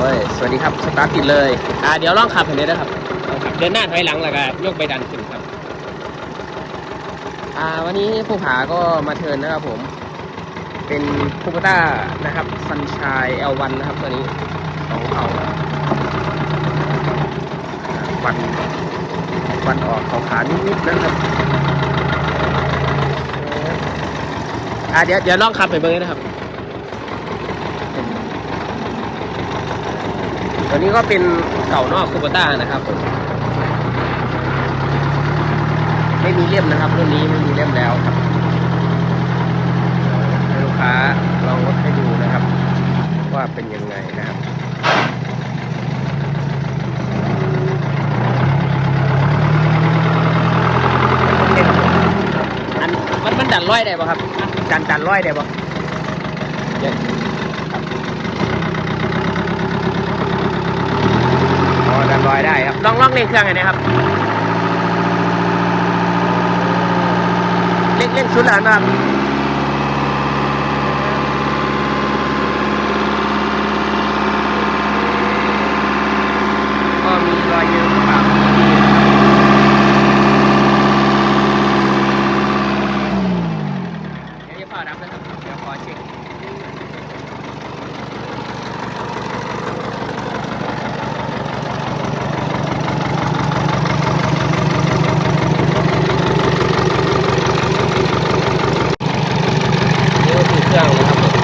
อ้ยสวัสดีครับ สตาร์ทติดเลย อ่าเดี๋ยวลองขับไปเลยนะครับลองขับเดินหน้าถอยหลังแล้วก็ยกไปดันขึ้นครับอ่าวันนี้ผู้ผาก็มาเทิร์นนะครับผม เป็นคูปต้านะครับซันช i เอลวันนะครับตัวนี้สองเขาวันวันออกเขาขานิดๆนะครับอ่าเดี๋ยวเดี๋ยวลองขับไปเบอร์นะครับ ตัวนี้ก็เป็นเก่านอกคูปต้านะครับผมไม่มีเล่มนะครับรุ่นนี้ไม่มีเล่มแล้วครับให้ลูกค้าลองรถให้ดูนะครับ ว่าเป็นยังไงนะครับอันมันมันดันร้อยได้ป่ะครับดันดันร้อยได้ป่ะเดี๋ยวครับ อยได้ครับลองลองเร่งเครื่องหน่อยนะครับเร่งเร่งสุดแล้วนะครับก็มีรอยยืมปรับดีนะครับเดี๋ยวจะเป่าดับนะครับเดี๋ยวขอเช็ค นี่ก็คือเครื่องนะครับผม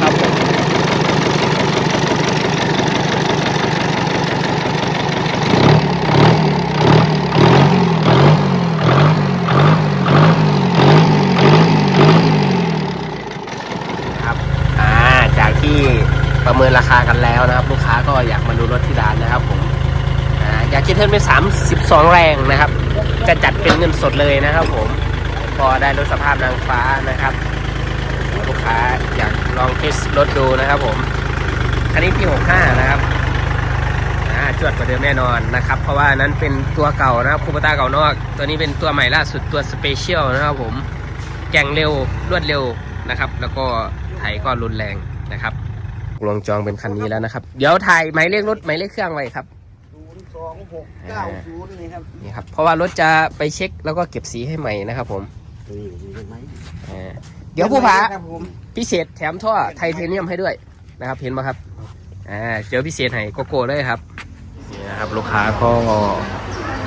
ครับผมครับ อ่า จากที่ ประเมินราคากันแล้วนะครับ ลูกค้าก็อยากมาดูรถที่ร้านนะครับผมอยากคิดเทิร์นเป็น32 แรงนะครับ จะจัดเป็นเงินสดเลยนะครับผมพอได้รถสภาพนางฟ้านะครับ ลูกค้าอยากลองเทสรถดูนะครับผม อันนี้ปี65 นะครับจวดกว่าเดิมแน่นอนนะครับ เพราะว่านั้นเป็นตัวเก่านะครับคูปต้าเก่านอก ตัวนี้เป็นตัวใหม่ล่าสุดตัวสเปเชียลนะครับผมแก่งเร็วรวดเร็วนะครับ แล้วก็ไถก็รุนแรงนะครับ ลงจองเป็นคันนี้แล้วนะครับ เดี๋ยวถ่ายหมายเลขรถหมายเลขเครื่องไว้ครับศูนย์สองหกเก้าศูนย์นี่ครับนี่ครับ เพราะว่ารถจะไปเช็คแล้วก็เก็บสีให้ใหม่นะครับผมนี่เห็นไหมอ่าเดี๋ยวผู้ผาครับผมพิเศษแถมท่อไทเทเนียมให้ด้วยนะครับ เห็นไหมครับอ่าเดี๋ยวพิเศษให้โกโก้เลยครับนี่นะครับลูกค้าก็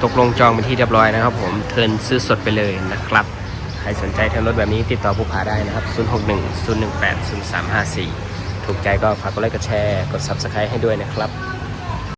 ตกลงจองเป็นที่เรียบร้อยนะครับ ผมเทิร์นซื้อสดไปเลยนะครับใครสนใจเทิร์นรถแบบนี้ติดต่อผู้ผาได้นะครับ 061 018 0354 ถูกใจก็ฝากกดไลค์กดแชร์ กด Subscribe ให้ด้วยนะครับ